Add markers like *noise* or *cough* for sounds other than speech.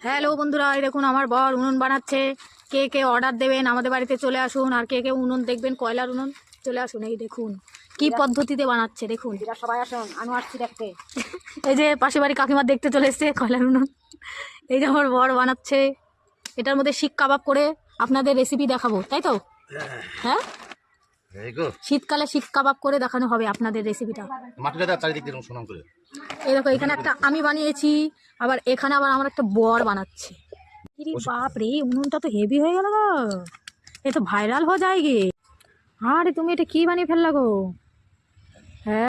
Hello বন্ধুরা এই দেখুন আমার বর উনুন বানাচ্ছে। কে কে অর্ডার দেবেন আমাদের বাড়িতে চলে আসুন আর কে কে উনুন দেখবেন কয়লার উনুন চলে আসুন এই দেখুন। কি পদ্ধতিতে বানাচ্ছে দেখুন। সবাই আসুন আমি আসছি দেখতে। *laughs* এই যে পাশে বাড়ি কাকিমার দেখতে চলে এসছে কয়লার উনুন। এই যে আমার বর বানাচ্ছে। এটার মধ্যে শিক কাবাব করে আপনাদের রেসিপি দেখাবো তাই তো? হ্যাঁ। শীতকালে শিক কাবাব করে দেখানো হবে আপনাদের রেসিপিটা মাটিটা চারিদিক দিয়ে সমান করে। এই দেখো এখানে একটা আমি বানিয়েছি আবার এখানে আবার আমার একটা বর বানাচ্ছে। বাপরে বাপ রে উনুনটা তো হেভি হয়ে গেল গো। এ তো ভাইরাল হয়ে যায় গে। আরে তুমি এটা কি বানিয়ে ফেললা গো? হ্যাঁ।